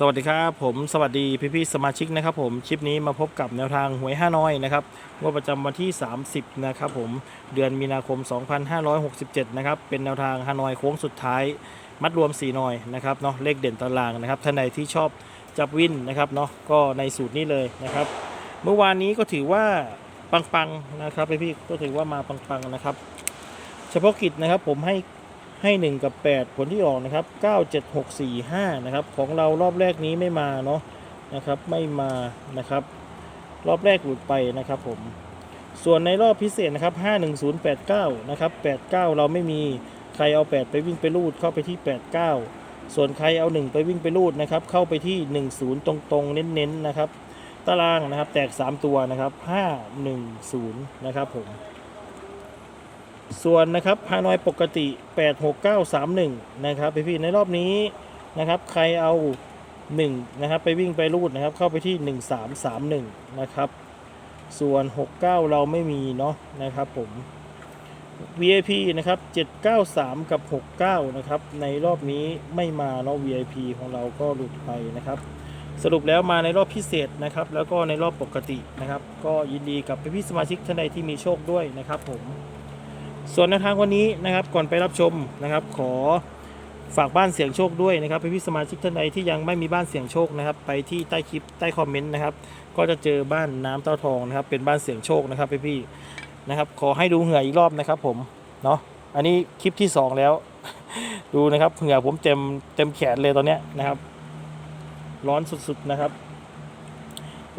สวัสดีครับผมสวัสดีพี่พี่ๆสมาชิกนะครับผมคลิปนี้มาพบกับแนวทางหวยห้าน้อยนะครับงวดประจำวันที่ 30 นะครับผมเดือนมีนาคม 2567 นะครับเป็นแนวทางฮานอยโค้งสุดท้าย มัดรวม 4 หน่อยนะครับเนาะเลขเด่นตารางนะครับท่านใดที่ชอบจับวินนะครับเนาะก็ในสูตรนี้เลยนะครับ เมื่อวานนี้ก็ถือว่าปังๆนะครับพี่พี่ๆก็ถือว่ามาปังๆนะครับ เฉพาะกิจนะครับผมให้ ให้1กับ8 ผลที่ออกนะครับ 97645 นะครับ ของเรารอบแรกนี้ไม่มาเนาะนะครับ ไม่มานะครับ รอบแรกหลุดไปนะครับผม ส่วนในรอบพิเศษนะครับ 51089 นะครับ 89 เราไม่มีใครเอา 8 ไปวิ่งไปรูดเข้าไปที่ 89 ส่วนใครเอา 1 ไปวิ่งไปรูดนะครับ เข้าไปที่ 10 ตรงๆ เน้นๆนะครับ ตารางนะครับ แตก 3 ตัวนะครับ 510 นะครับผม ส่วนนะครับฮานอยปกติ 86931 นะครับพี่พี่ในรอบนี้นะครับใครเอา1นะครับไปวิ่งไปรูดนะครับเข้าไปที่ 1331 นะครับ ส่วน 69 เราไม่มีเนาะนะครับผม VIP นะครับ 793 กับ 69 นะครับ ในรอบนี้ไม่มาเนาะ VIP ของเราก็หลุดไปนะครับ สรุปแล้วมาในรอบพิเศษนะครับ แล้วก็ในรอบปกตินะครับ ก็ยินดีกับพี่ๆสมาชิกท่านใดที่มีโชคด้วยนะครับผม ส่วนในวทางวันนี้นะครับก่อนไปรับชมนะครับ ขอฝากบ้านเสียงโชคด้วยนะครับพี่ๆสมาชิกท่านใดที่ยังไม่มีบ้านเสียงโชคนะครับ ไปที่ใต้คลิปใต้คอมเมนต์นะครับ ก็จะเจอบ้านน้ำเต้าทองนะครับ เป็นบ้านเสียงโชคนะครับพี่ๆนะครับ ขอให้ดูเหงื่ออีกรอบนะครับ ผมเนาะอันนี้คลิปที่สองแล้ว ดูนะครับเหงื่อผมเต็มเต็มแขนเลยตอนเนี้ยนะครับ ร้อนสุดๆนะครับ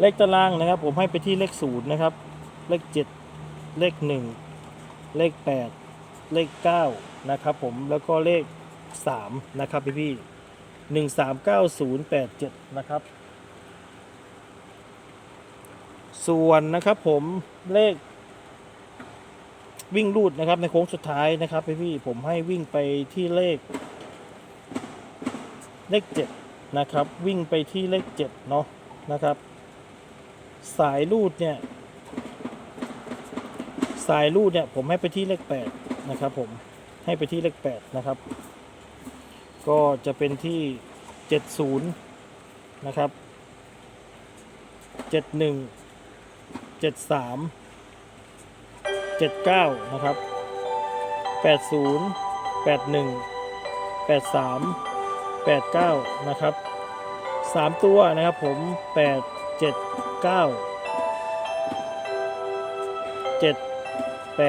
เลขตารางนะครับ ผมให้ไปที่เลขศูนย์นะครับ เลขเจ็ดเลขหนึ่ง เลข 8 เลข 9 นะครับผมแล้วก็เลข 3 นะครับพี่พี่หนึ่งสามเก้าศูนย์แปดเจ็ดนะครับ ส่วนนะครับผมเลขวิ่งรูดนะครับในโค้งสุดท้ายนะครับพี่พี่ผมให้วิ่งไปที่เลข เลข 7 นะครับ วิ่งไปที่เลข 7 เนาะนะครับ สายรูดเนี่ย สายรูดเนี่ยผมให้ไปที่เลขแปดนะครับผมให้ไปที่เลขแปดนะครับ ก็จะเป็นที่เจ็ดศูนย์นะครับเจ็ดหนึ่งเจ็ดสามเจ็ดเก้านะครับแปดศูนย์แปดหนึ่งแปดสามแปดเก้านะครับสามตัวนะครับผมแปดเจ็ดเก้าเจ็ด 8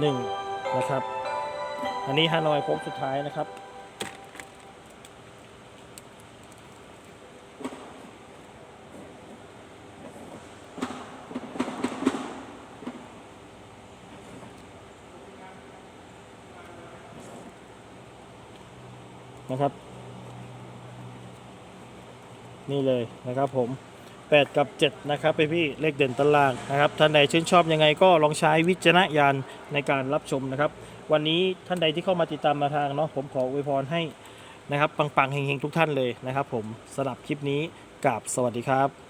1 นะครับ อันนี้ฮานอยโค้งสุดท้ายนะครับ นะครับ นี่เลยนะครับผม 8 กับ 7 นะครับไปพี่เลขเด่นตารางนะครับท่านใดชื่นชอบยังไงก็ลองใช้วิจารณญาณในการรับชมนะครับ วันนี้ท่านใดที่เข้ามาติดตามมาทางเนาะผมขออวยพรให้นะครับปังๆเฮงๆทุกท่านเลยนะครับ ผมสำหรับคลิปนี้กับสวัสดีครับ